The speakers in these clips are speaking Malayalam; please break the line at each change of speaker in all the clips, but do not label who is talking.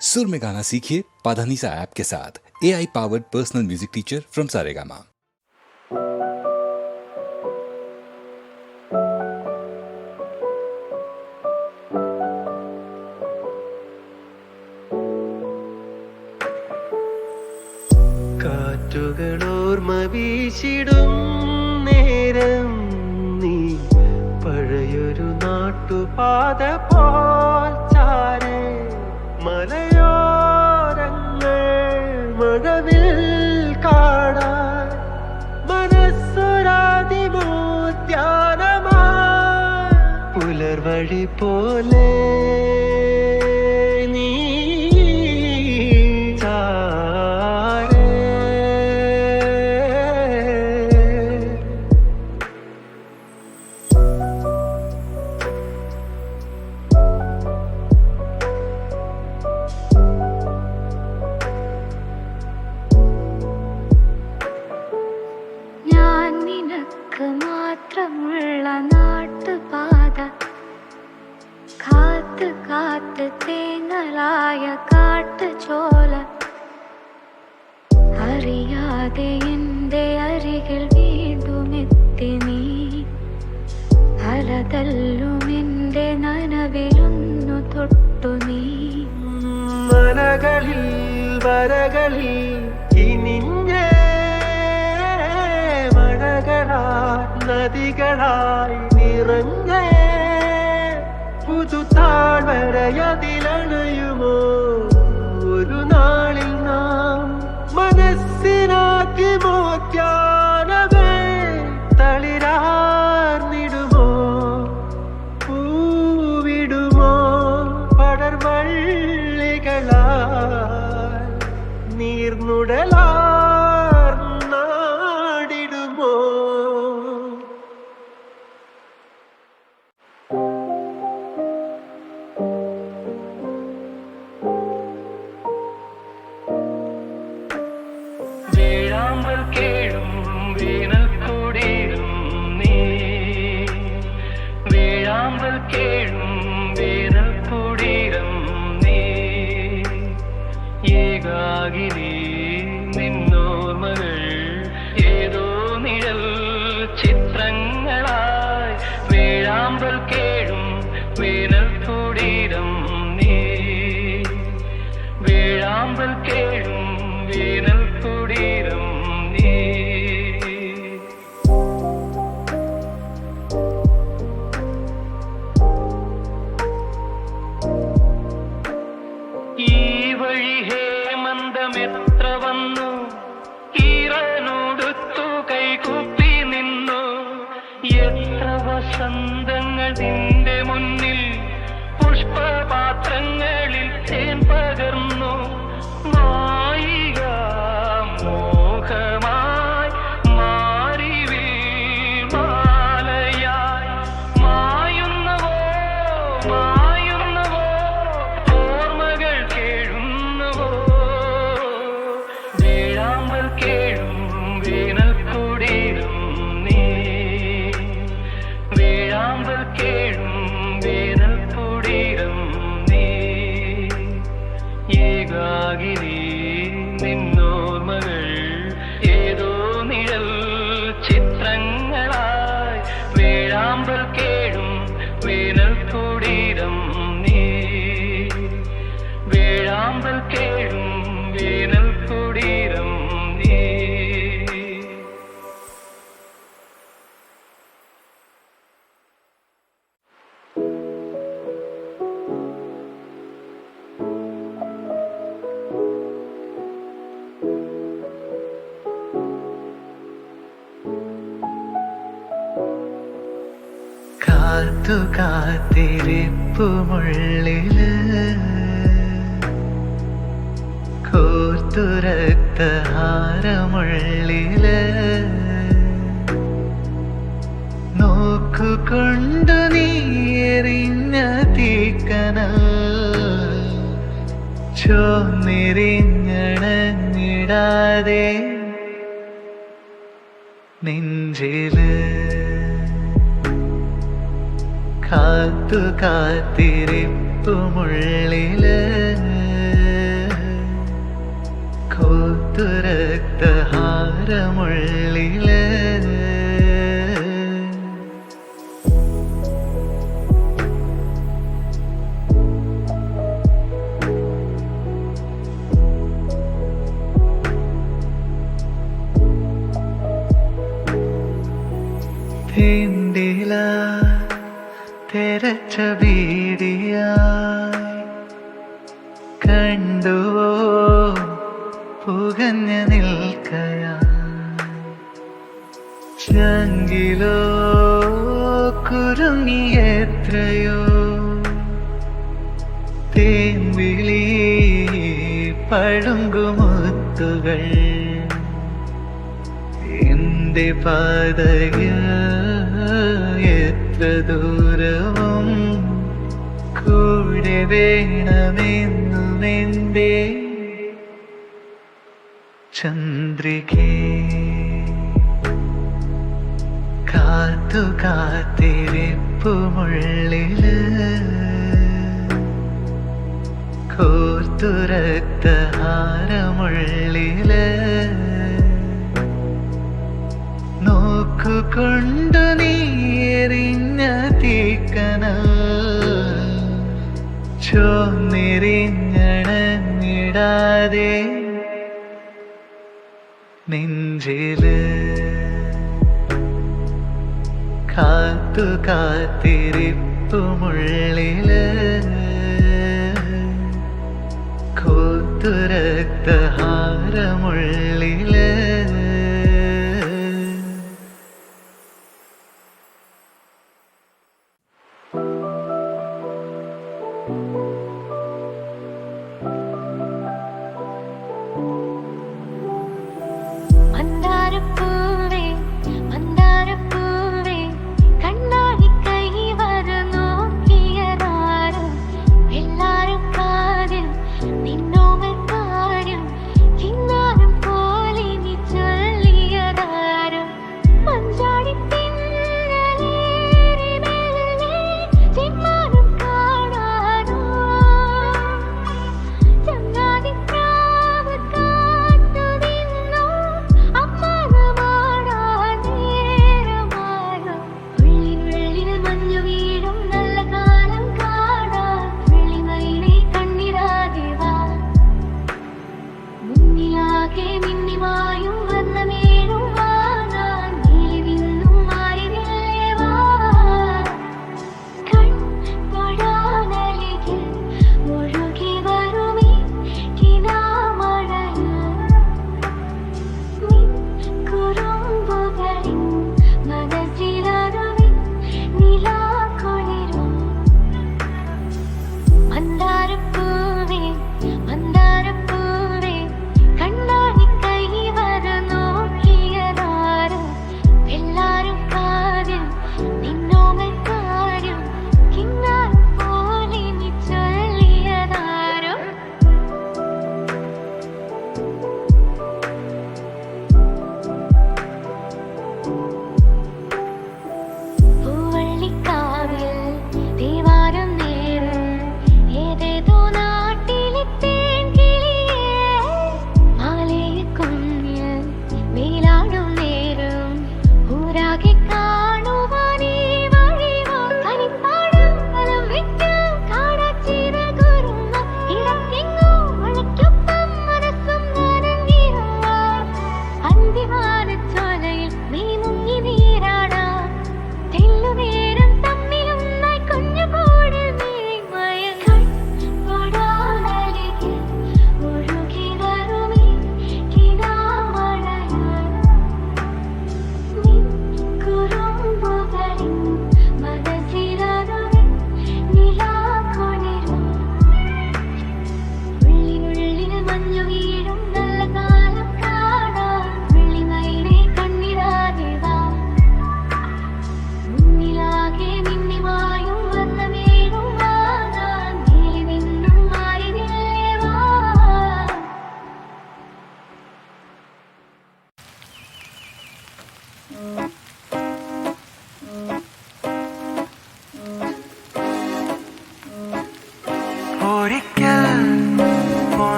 सुर में गाना सीखिए पाधानीसा ऐप के साथ A I powered personal music teacher from Saregama
കാറ്റുകളോർമ വീശിടും നേരം നീ പഴയൊരു നാട്ടുപാത പോൽ പോലെ
മാത്രമുള്ള നാട്ടുപാത കാത്ത് തേങ്ങലായ കാട്ടുചോല അറിയാതെ എന്റെ അരികിൽ വീണ്ടും എത്തി നീ. അലതല്ലും എന്റെ നനവിലൊന്നു തൊട്ടു നീ.
മനകളിൽ വരകളിൽ ഇനിഞ്ഞേ മഴകളായി നദികളായി നിറഞ്ഞേ. രക്തഹാരമുള്ളിൽ നോക്കുകൊണ്ടു നീറിഞ്ഞ തീക്കനൽ ചോന്നിരിഞ്ഞണഞ്ഞിടാതെ നെഞ്ചിൽ കാത്തു
കാത്തിരിപ്പുമുള്ളിൽ പൂത്തുരക്തഹാരമുള്ളിൽ തിരച്ചവീ ചങ്കിലോ കുരുങ്ങി എത്രയോ? തേമ്പിളി പഴുങ്കുമുത്തുകൾ എന്റെ പാതയ എത്ര ദൂരവും കൂടെ വേണമെന്നും എന്റെ ചന്ദ്രികേ. കാത്തു കാത്തിരിപ്പുമുള്ളിൽ കോർത്തു ഹാരമുള്ളിൽ. നോക്കുകൊണ്ടു നീറിഞ്ഞ തീക്കനൽ. ചോന്നിരിഞ്ഞണഞ്ഞിടാതെ നെഞ്ചിൽ കാത്തു കാത്തിരിപ്പുമുള്ളിൽ. കോത്തു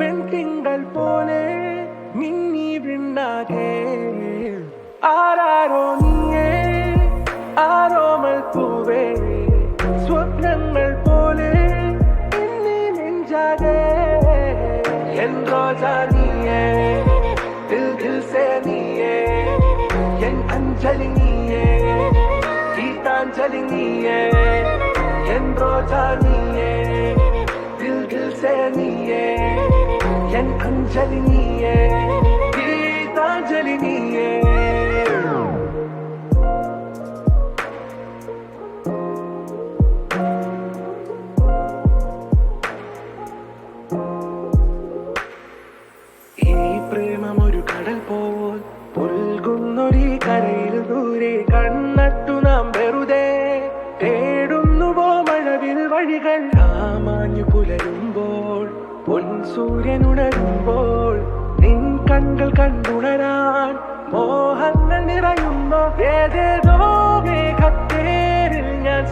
வெண்திங்கள் போலே மின்னி விண்ணாகே ஆராரோ நீயே ஆரோமல் பூவே. ஸ்வப்னங்கள் போலே என்னை நெஞ்சாகே.
என் ரோஜா நீயே தில் தில் சே நீயே. என் அஞ்சலி நீயே கீதாஞ்சலி நீயே. என் ரோஜா நீ நீயே. என் அஞ்சலி நீயே.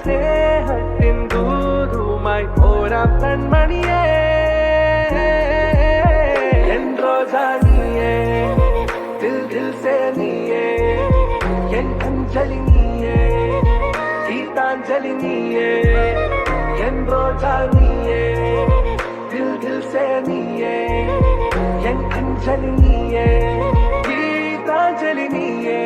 സ്നേഹത്തിൻ ദൂതുമായി ഓരാ കൺമണിയേ എൻ റോസാനിയേ ദിൽ ദിൽ സേ നീയേ എൻ അഞ്ജലി നീയേ ഗീതാഞ്ജലി നീയേ എൻ റോസാനിയേ ദിൽ ദിൽ സേ നീയേ എൻ അഞ്ജലി നീയേ ഗീതാഞ്ജലി നീയേ